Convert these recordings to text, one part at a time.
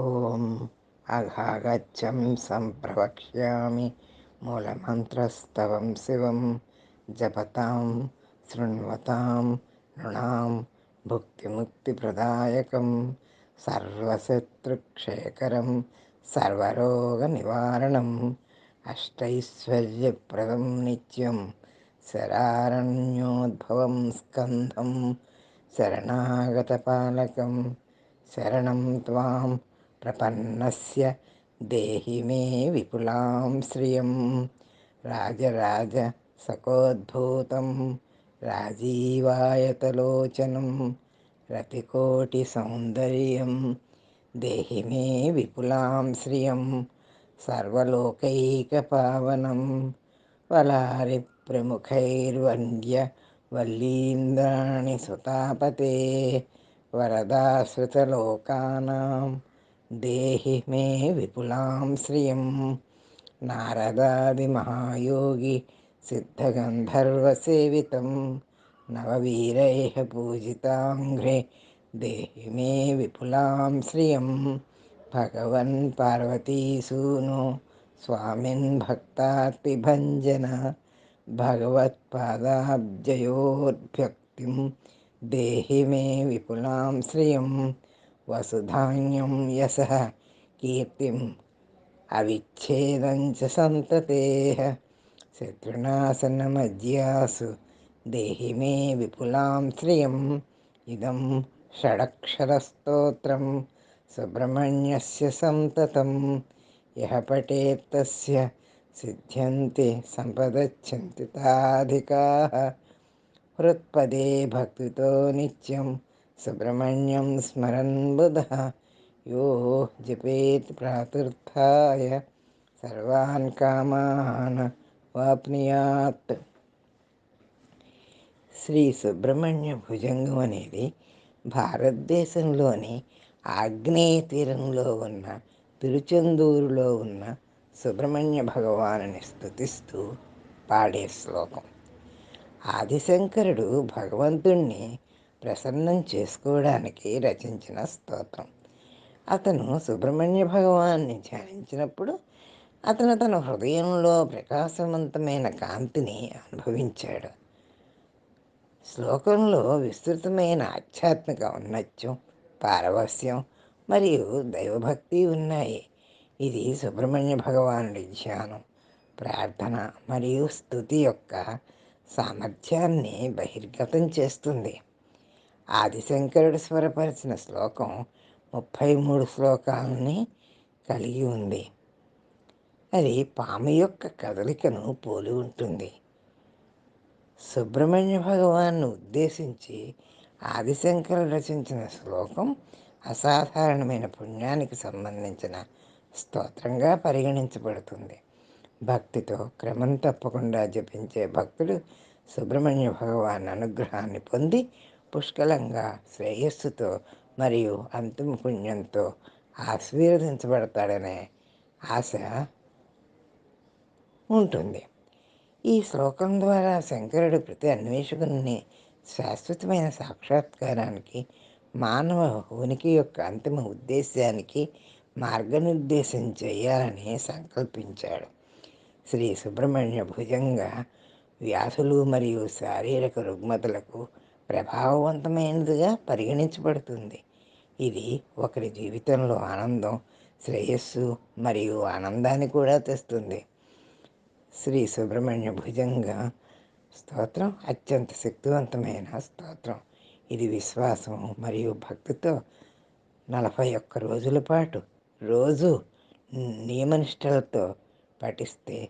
ॐ अघागच्छं सम्प्रवक्ष्यामि मूलमन्त्रस्तवं शिवं जपतां शृण्वतां नृणां भुक्तिमुक्तिप्रदायकं सर्वशत्रुक्षयकरं सर्वरोगनिवारणम् अष्टैश्वर्यप्रदं नित्यं शरारण्योद्भवं स्कन्दं शरणागतपालकं शरणं त्वां ప్రపన్నస్య దేహి మే విపులాం శ్రియం. రాజరాజ సకోద్భూతం రాజీవాయతలోచనం రతికోటి సౌందర్యం దేహి మే విపులాం శ్రియం సర్వలోకైక పావనం వలారి ప్రముఖైర్వంద్య వల్లీంద్రాణి సుతాపతే వరదాశ్రుతలోకానాం దేహి మే విపులాం శ్రియం. నారదాది మహాయోగి సిద్ధగంధర్వసేవితం. నవవీరై పూజితాంఘ్రే దేహి మే విపులాం శ్రియం. భగవన్ పార్వతీసూను స్వామిన్ భక్తార్తిభంజన భగవత్పాదాబ్జయోర్భక్తిం దేహి మే విపులాం శ్రియం. वसुधान्यं यशः कीर्तिम् अविच्छेदं च सन्ततेः शत्रुनाशनमज्यासु देहि मे विपुलां श्रियम् इदं षडक्षरस्तोत्रं सुब्रह्मण्यस्य सन्ततं यः पठेत्तस्य सिद्ध्यन्ति सम्पदच्छन्ति ताधिकाः हृत्पदे भक्तितो नित्यं సుబ్రహ్మణ్యం స్మరన్ బుధ. యో జపేత్ ప్రాతుర్థాయ. సర్వాన్ కామాన్ వాప్నియాత్. శ్రీ సుబ్రహ్మణ్య భుజంగం అనేది భారతదేశంలోని ఆగ్నేయ తీరంలో ఉన్న తిరుచెందూరులో ఉన్న సుబ్రహ్మణ్య భగవాను స్థుతిస్తూ పాడే శ్లోకం. ఆదిశంకరుడు భగవంతుణ్ణి ప్రసన్నం చేసుకోవడానికి రచించిన స్తోత్రం. అతను సుబ్రహ్మణ్య భగవాన్ని ధ్యానించినప్పుడు అతను తన హృదయంలో ప్రకాశవంతమైన కాంతిని అనుభవించాడు. శ్లోకంలో విస్తృతమైన ఆధ్యాత్మిక ఔన్నత్యం పారవస్యం మరియు దైవభక్తి ఉన్నాయి. ఇది సుబ్రహ్మణ్య భగవానుడి ధ్యానం ప్రార్థన మరియు స్థుతి యొక్క సామర్థ్యాన్ని బహిర్గతం చేస్తుంది. ఆదిశంకరుడు స్వరపరిచిన శ్లోకం ముప్పై మూడు శ్లోకాలని కలిగి ఉంది. అది పాము యొక్క కదలికను పోలి ఉంటుంది. సుబ్రహ్మణ్య భగవాన్ను ఉద్దేశించి ఆదిశంకరుడు రచించిన శ్లోకం అసాధారణమైన పుణ్యానికి సంబంధించిన స్తోత్రంగా పరిగణించబడుతుంది. భక్తితో క్రమం తప్పకుండా జపించే భక్తుడు సుబ్రహ్మణ్య భగవాన్ అనుగ్రహాన్ని పొంది పుష్కలంగా శ్రేయస్సుతో మరియు అంతిమ పుణ్యంతో ఆశీర్వదించబడతాడనే ఆశ ఉంటుంది. ఈ శ్లోకం ద్వారా శంకరుడు ప్రతి అన్వేషకుని శాశ్వతమైన సాక్షాత్కారానికి మానవ ఉనికి యొక్క అంతిమ ఉద్దేశానికి మార్గనిర్దేశం చేయాలని సంకల్పించాడు. శ్రీ సుబ్రహ్మణ్య భుజంగా వ్యాధులు మరియు శారీరక రుగ్మతలకు ప్రభావవంతమైనదిగా పరిగణించబడుతుంది. ఇది ఒకరి జీవితంలో ఆనందం శ్రేయస్సు మరియు ఆనందాన్ని కూడా తెస్తుంది. శ్రీ సుబ్రహ్మణ్య భుజంగా స్తోత్రం అత్యంత శక్తివంతమైన స్తోత్రం. ఇది విశ్వాసం మరియు భక్తితో నలభై ఒక్క రోజుల పాటు రోజు నియమనిష్టలతో పఠిస్తే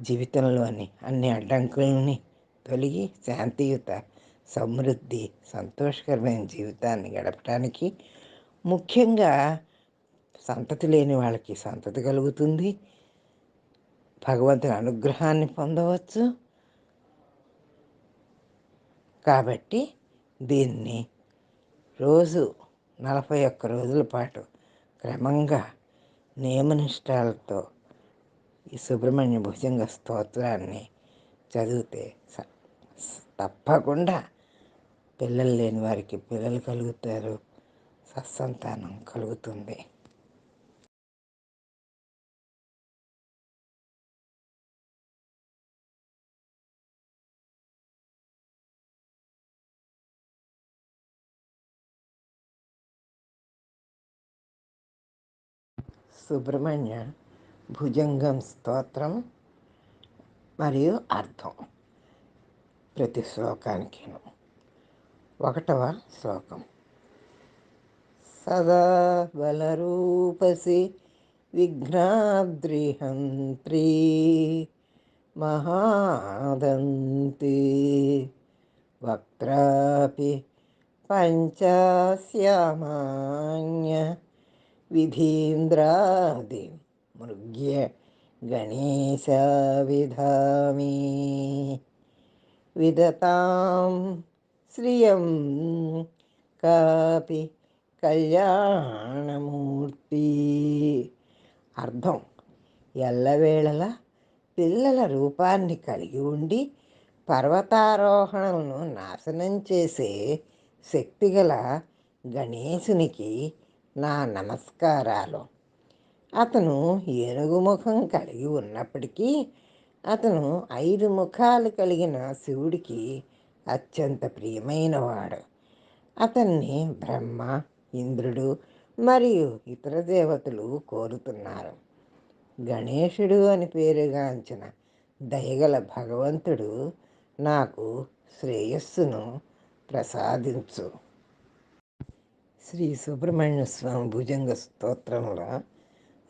జీవితంలోని అన్ని అడ్డంకులని తొలగి శాంతియుత సమృద్ధి సంతోషకరమైన జీవితాన్ని గడపడానికి ముఖ్యంగా సంతతి లేని వాళ్ళకి సంతతి కలుగుతుంది. భగవంతుని అనుగ్రహాన్ని పొందవచ్చు. కాబట్టి దీన్ని రోజు నలభై ఒక్క రోజుల పాటు క్రమంగా నియమనిష్టాలతో ఈ సుబ్రహ్మణ్య భుజంగ స్తోత్రాన్ని చదివితే తప్పకుండా పిల్లలు లేని వారికి పిల్లలు కలుగుతారు. సత్సంతానం కలుగుతుంది. సుబ్రహ్మణ్య భుజంగం స్తోత్రం మరియు అర్థం ప్రతి శ్లోకానికిను. ఒకటవ శ్లోకం సదా బలరూపసి విఘ్నాద్రిహంత్రీ మహాదంతి వక్త్రాపి పంచాస్యామాన్య విధీంద్రాది మృగ్య గణేశ విధామి విదతాం శ్రియం కాపి కళ్యాణమూర్తి. అర్థం. ఎల్లవేళలా పిల్లల రూపాన్ని కలిగి ఉండి పర్వతారోహణను నాశనం చేసే శక్తిగల గణేశునికి నా నమస్కారాలు. అతను ఏనుగు ముఖం కలిగి ఉన్నప్పటికీ అతను ఐదు ముఖాలు కలిగిన శివుడికి అత్యంత ప్రియమైనవాడు. అతన్ని బ్రహ్మ ఇంద్రుడు మరియు ఇతర దేవతలు కోరుతున్నారు. గణేశుడు అని పేరుగాంచిన దయగల భగవంతుడు నాకు శ్రేయస్సును ప్రసాదించు. శ్రీ సుబ్రహ్మణ్య స్వామి భుజంగ స్తోత్రంలో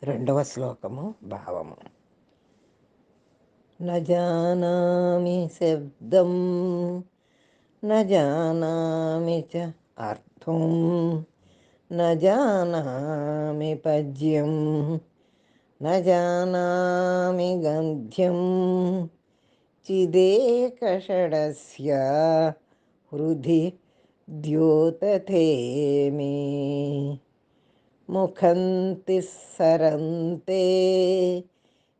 రెండవ శ్లోకము భావము. నజానామి శబ్దం నజానామి చ అర్థం నజానామి పద్యం నజానామి గంధ్యం చిదేకషడస్య హృది ద్యోతథే మే ముఖంతి సరంతే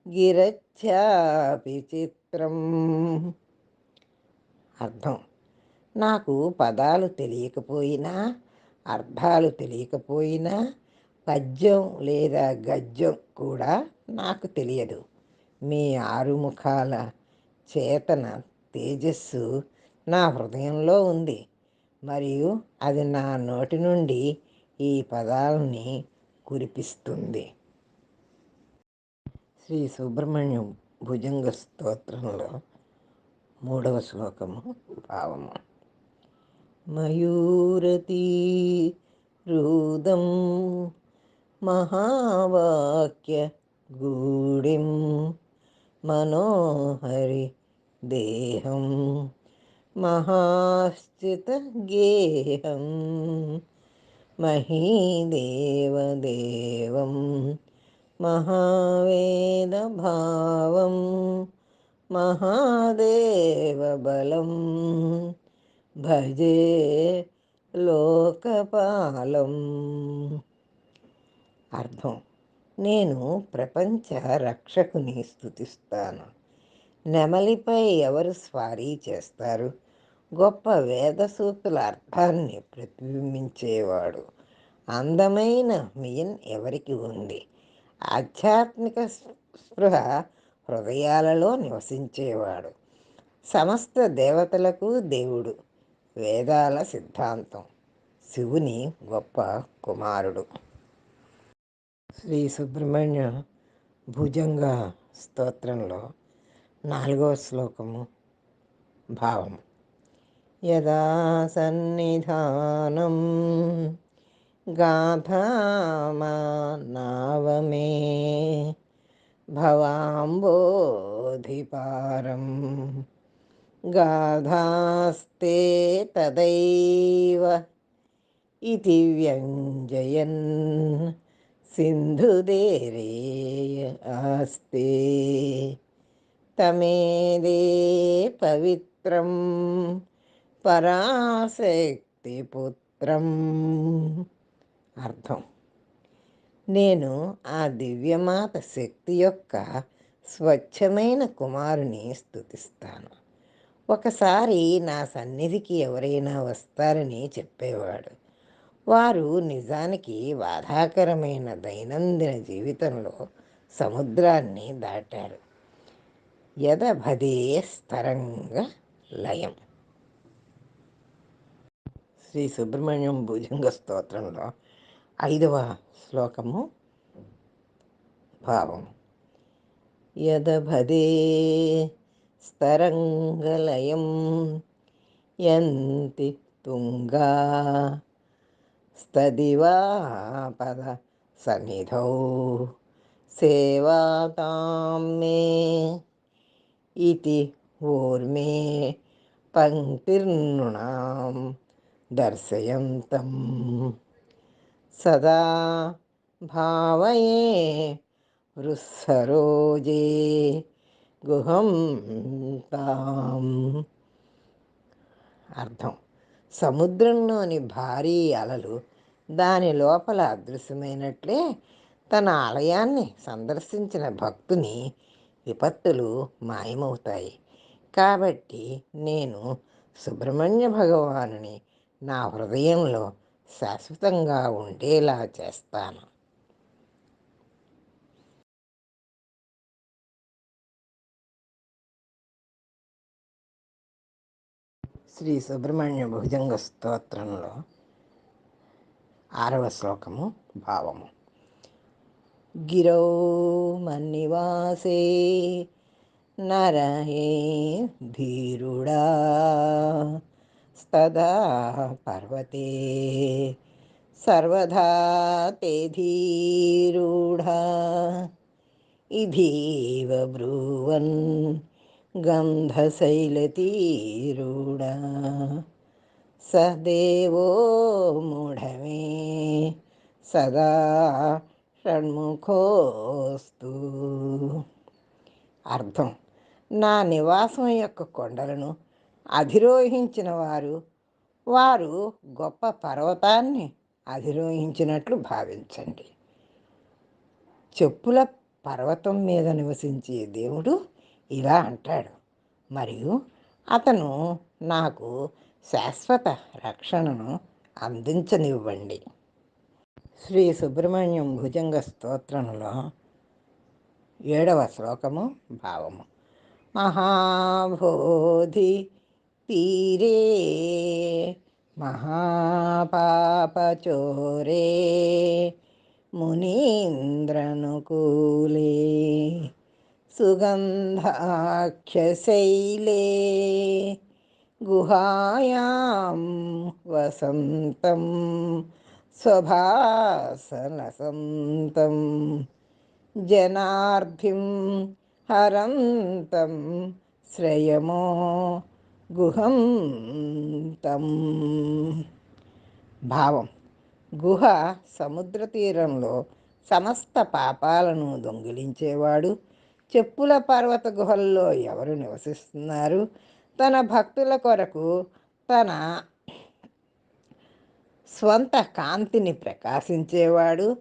గిరచ్చాపి చిత్రం అర్థం నాకు పదాలు తెలియకపోయినా అర్థాలు తెలియకపోయినా పద్యం లేదా గద్యం కూడా నాకు తెలియదు. మీ ఆరుముఖాల చేతన తేజస్సు నా హృదయంలో ఉంది. మరియు అది నా నోటి నుండి ఈ పదాలని కురిపిస్తుంది. శ్రీ సుబ్రహ్మణ్యం భుజంగ స్తోత్రంలో మూడవ శ్లోకము భావము. मयूरती रुदं महावाक्यगूढिं मनोहरि देहं महास्थितगेहं महीदेवदेवं महावेदभावं महादेवबलम् భజే లోకపాలం. అర్థం. నేను ప్రపంచ రక్షకుని స్థుతిస్తాను నెమలిపై ఎవరు స్వారీ చేస్తారు? గొప్ప వేద సూక్తుల అర్థాన్ని ప్రతిబింబించేవాడు. అందమైన మియన్ ఎవరికి ఉంది? ఆధ్యాత్మిక స్పృహ హృదయాలలో నివసించేవాడు. సమస్త దేవతలకు దేవుడు. వేదాల సిద్ధాంతం. శివుని గొప్ప కుమారుడు. శ్రీ సుబ్రహ్మణ్య భుజంగ స్తోత్రంలో నాలుగవ శ్లోకము భావం యదా సన్నిధానం గాథామానావమే భవాంబోధిపారం. गाधास्ते तदैव इति व्यञ्जयन् सिन्धुदेरेय आस्ते तमेदे पवित्रं पराशक्तिपुत्रम् అర్థం నేను ఆ దివ్యమాత శక్తి యొక్క స్వచ్ఛమైన కుమారుని స్థుతిస్తాను ఒకసారి నా సన్నిధికి ఎవరైనా వస్తారని చెప్పేవాడు. వారు నిజానికి బాధాకరమైన దైనందిన జీవితంలో సముద్రాన్ని దాటారు. యదభదే స్థరంగా లయం. శ్రీ సుబ్రహ్మణ్యం భుజంగ స్తోత్రంలో ఐదవ శ్లోకము భావం. యదభదే स्तरङ्गलयं यन्ति तुङ्गा तुङ्गास्तदिवापदसन्निधौ सेवातां मे इति ऊर्मे पङ्क्तिर्नृणां दर्शयन्तं। सदा भावये रुसरोजे గుహం తాం. అర్థం. సముద్రంలోని భారీ అలలు దాని లోపల అదృశ్యమైనట్లే తన ఆలయాన్ని సందర్శించిన భక్తుని విపత్తులు మాయమవుతాయి. కాబట్టి నేను సుబ్రహ్మణ్య భగవానుని నా హృదయంలో శాశ్వతంగా ఉండేలా చేస్తాను. శ్రీ సుబ్రహ్మణ్య భుజంగ స్తోత్రంలో ఆరవ శ్లోకము భావము. గిరౌ మన్నివాసే నరహే ధీరుడా స్తదా పర్వతే సర్వదా తే ధీరుడా. ఇధీవ బ్రువన్ గంధశైలతీరుడా. సదేవో మూఢమే సదా షణ్ముఖోస్తు. అర్థం. నా నివాసం యొక్క కొండలను అధిరోహించిన వారు వారు గొప్ప పర్వతాన్ని అధిరోహించినట్లు భావించండి. చెప్పుల పర్వతం మీద నివసించే దేవుడు ఇలా అంటాడు. మరియు అతను నాకు శాశ్వత రక్షణను అందించనివ్వండి. శ్రీ సుబ్రహ్మణ్యం భుజంగ స్తోత్రంలో ఏడవ శ్లోకము భావము. మహాబోధి తీరే మహాపాపచోరే మునీంద్రనుకూలే సుగంధాఖ్యశైలే గుహాయాం వసంతం स्वभासनसन्तं జనార్ధిం హరంతం శ్రయమో గుహం తం భావం గుహ సముద్ర తీరంలో సమస్త పాపాలను దొంగిలించేవాడు చెప్పుల పర్వత గుహల్లో ఎవరు నివసిస్తున్నారు? తన భక్తుల కొరకు తన స్వంత కాంతిని ప్రకాశించేవాడు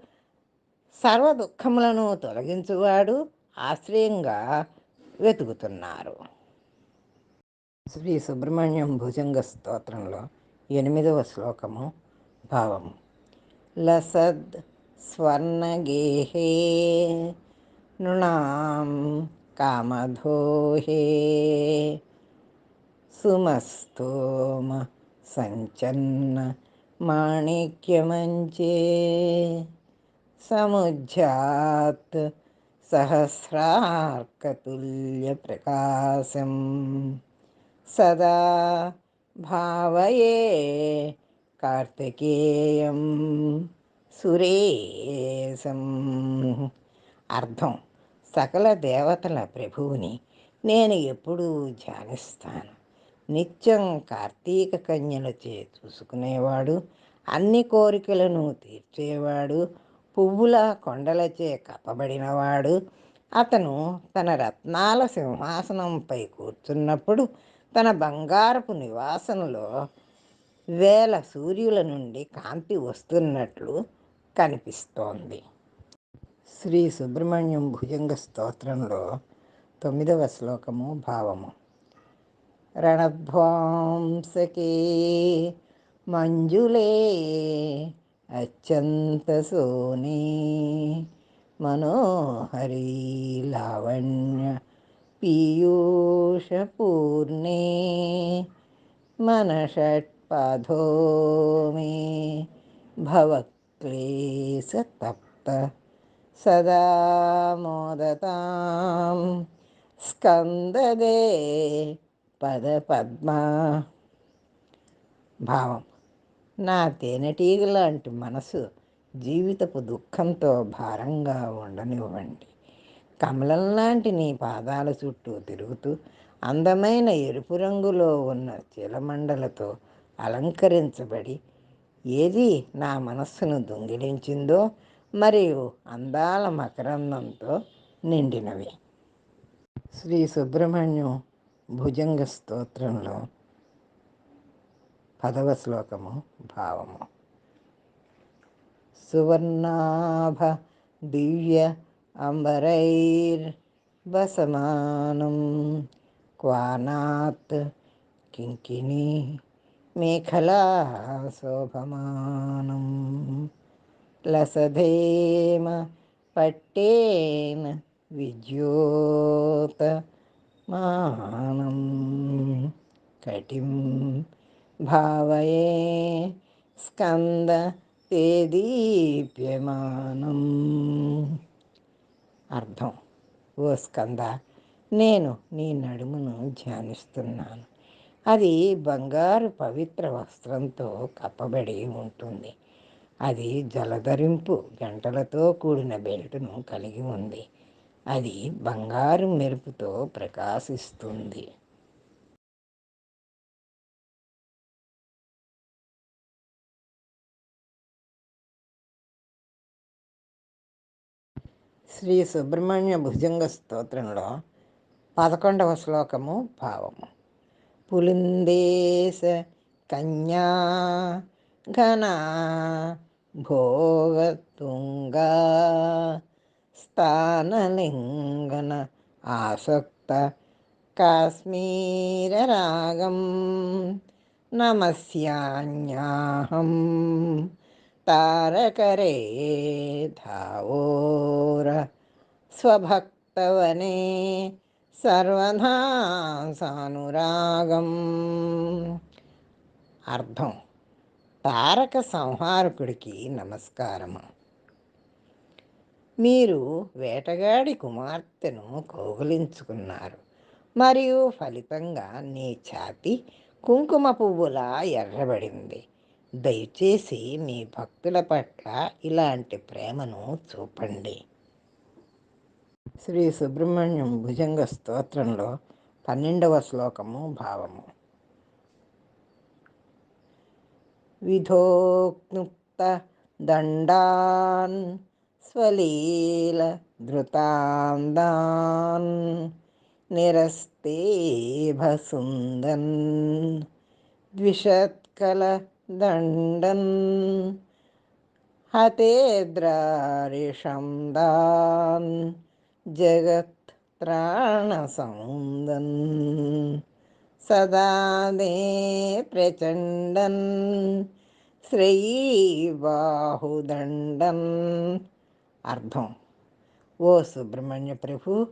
సర్వ దుఃఖములను తొలగించువాడు ఆశ్రయంగా వెతుకుతున్నారు. శ్రీ సుబ్రహ్మణ్యం భుజంగ స్తోత్రంలో ఎనిమిదవ శ్లోకము భావము. లసద్ స్వర్ణగేహే नृणां कामधोहे। सुमस्तोम सञ्चन्न माणिक्यमञ्चे। समुज्झात् सहस्रार्कतुल्यप्रकाशं सदा भावये कार्तिकेयं सुरेशम्। అర్థం. సకల దేవతల ప్రభువుని నేను ఎప్పుడూ ధ్యానిస్తాను. నిత్యం కార్తీక కన్యలచే చూసుకునేవాడు అన్ని కోరికలను తీర్చేవాడు పువ్వుల కొండలచే కప్పబడినవాడు. అతను తన రత్నాల సింహాసనంపై కూర్చున్నప్పుడు తన బంగారపు నివాసంలో వేల సూర్యుల నుండి కాంతి వస్తున్నట్లు కనిపిస్తోంది. శ్రీ సుబ్రహ్మణ్యం భుజంగ స్తోత్రంలో తొమ్మిదవ శ్లోకము భావము. రణధ్వాంసకే మంజులే అత్యంత సోనే మనోహరి లావణ్య పీయూషపూర్ణే మనషట్పాధో మే భవక్లేశతప్త మోదతాం స్కందదే పద పద్మ భావం నా తేనెటీగ లాంటి మనసు జీవితపు దుఃఖంతో భారంగా ఉండనివ్వండి. కమలం లాంటి నీ పాదాల చుట్టూ తిరుగుతూ అందమైన ఎరుపు రంగులో ఉన్న చీలమండలతో అలంకరించబడి ఏది నా మనస్సును దొంగిలించిందో మరియు అందాల మకరందంతో నిండినవి. శ్రీ సుబ్రహ్మణ్యం భుజంగ స్తోత్రంలో పదవ శ్లోకము భావము. సువర్ణాభ దివ్య అంబరైర్వసమానం క్వానాత్ కింకిణి మేఖలా శోభమానం. లసధేమ పట్టేన విద్యోత మానం కటిం భావయే స్కంద తేదీప్యమానం అర్థం. ఓ స్కంద నేను నీ నడుమును ధ్యానిస్తున్నాను. అది బంగారు పవిత్ర వస్త్రంతో కప్పబడి ఉంటుంది. అది జలధరింపు గంటలతో కూడిన బెల్టును కలిగి ఉంది. అది బంగారు మెరుపుతో ప్రకాశిస్తుంది. శ్రీ సుబ్రహ్మణ్య భుజంగ స్తోత్రంలో పదకొండవ శ్లోకము భావము. పులిందేశ కన్యా ഘനാ ഭോഗതുംഗ സ്ഥാനലിംഗന ആസക്ത കാശ്മീരരാഗം നമസ്യാഹം താരകരേ ധാവോര സ്വഭക്തവനെ സർവധാ സാനുരാഗം അർത്ഥം తారక సంహారకుడికి నమస్కారము. మీరు వేటగాడి కుమార్తెను కౌగులించుకున్నారు. మరియు ఫలితంగా నీ ఛాతి కుంకుమ పువ్వులా ఎర్రబడింది. దయచేసి మీ భక్తుల పట్ల ఇలాంటి ప్రేమను చూపండి. శ్రీ సుబ్రహ్మణ్యం భుజంగ స్తోత్రంలో పన్నెండవ శ్లోకము భావము. विधोक्नुप्त दण्डान् स्वलीलधृतान्दान् निरस्तेभसुन्दन् द्विषत्कलदण्डन् हतेद्रारिषं दान् जगत्त्राणसौन्दन् జగత్ త్రాణసౌందన్ సదాదే ప్రచండన్ అర్థం. ఓ సుబ్రహ్మణ్య ప్రభు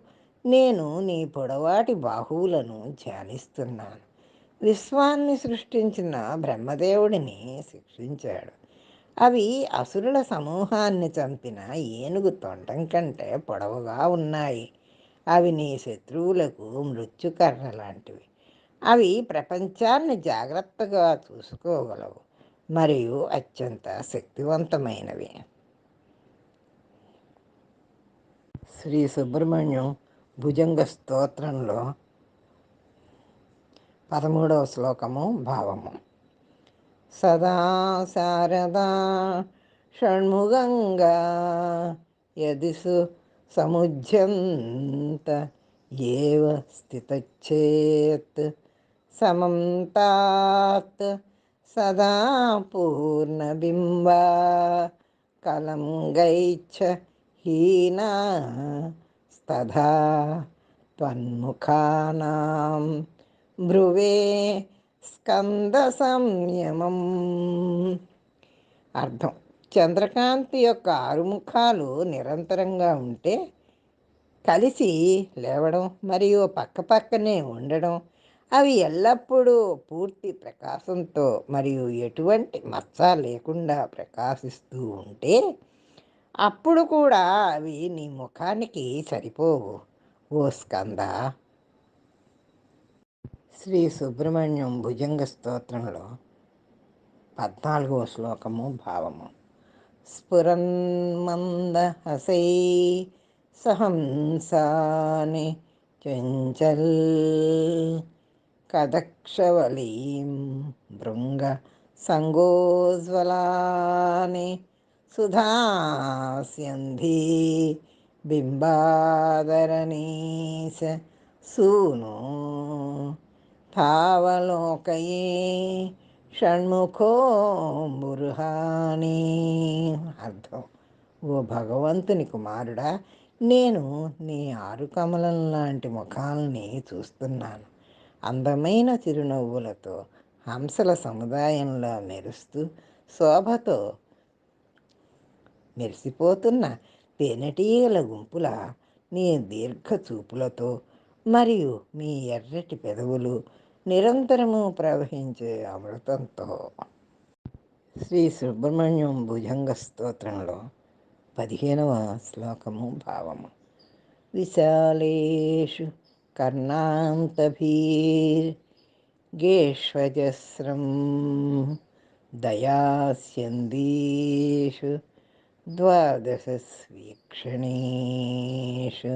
నేను నీ పొడవాటి బాహువులను ధ్యానిస్తున్నాను. విశ్వాన్ని సృష్టించిన బ్రహ్మదేవుడిని శిక్షించాడు. అవి అసురుల సమూహాన్ని చంపిన ఏనుగు తొండం కంటే పొడవుగా ఉన్నాయి. అవి నీ శత్రువులకు మృత్యుకర్ణ లాంటివి. అవి ప్రపంచాన్ని జాగ్రత్తగా చూసుకోగలవు మరియు అత్యంత శక్తివంతమైనవి. శ్రీ సుబ్రహ్మణ్యం భుజంగ స్తోత్రంలో పదమూడవ శ్లోకము భావము. సదా శారదా షణ్ముగంగా యదిసు సముజ్యంత ఏవ స్థితచ్చేత్ సమం తాత్ సదా పూర్ణబింబ కలం గైచ్చ హీనా స్తథా త్వన్ముఖానాం భ్రువే స్కంద సంయమం అర్థం. చంద్రకాంతి యొక్క ఆరుముఖాలు నిరంతరంగా ఉంటే కలిసి లేవడం మరియు పక్కపక్కనే ఉండడం అవి ఎల్లప్పుడూ పూర్తి ప్రకాశంతో మరియు ఎటువంటి మచ్చ లేకుండా ప్రకాశిస్తూ ఉంటే అప్పుడు కూడా అవి నీ ముఖానికి సరిపోవు. ఓ స్కంద! శ్రీ సుబ్రహ్మణ్యం భుజంగ స్తోత్రంలో పద్నాలుగో శ్లోకము భావము. స్ఫురన్మందహసై సహంసాని చంచల్ కదక్షవలీం భృంగ సంగోజ్వలాని సుధాస్యంధి బింబాదరణీశ సూను తావలోకయే షణ్ముఖో బుర్హాని అర్థం. ఓ భగవంతుని కుమారుడా నేను నీ ఆరు కమలం లాంటి ముఖాలని చూస్తున్నాను. అందమైన చిరునవ్వులతో హంసల సముదాయంలో మెరుస్తూ శోభతో మెరిసిపోతున్న తేనెటీగల గుంపుల మీ దీర్ఘ చూపులతో మరియు మీ ఎర్రటి పెదవులు నిరంతరము ప్రవహించే అమృతంతో. శ్రీ సుబ్రహ్మణ్యం భుజంగ స్తోత్రంలో పదిహేనవ శ్లోకము భావము. విశాలేషు कर्णान्तभीर्गेष्वजस्रं दयास्यन्दीषु द्वादशस्वीक्षणेषु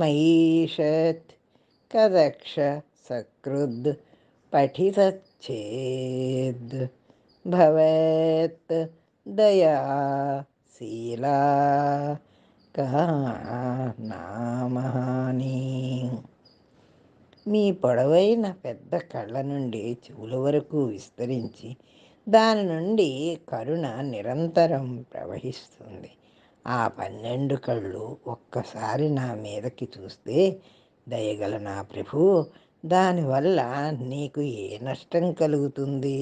मयीषत् कदक्ष सकृद् पठितच्छेद् भवेत् दया शीला का कानामहानि మీ పొడవైన పెద్ద కళ్ళ నుండి చెవుల వరకు విస్తరించి దాని నుండి కరుణ నిరంతరం ప్రవహిస్తుంది. ఆ పన్నెండు కళ్ళు ఒక్కసారి నా మీదకి చూస్తే దయగల నా ప్రభు దానివల్ల నీకు ఏ నష్టం కలుగుతుంది?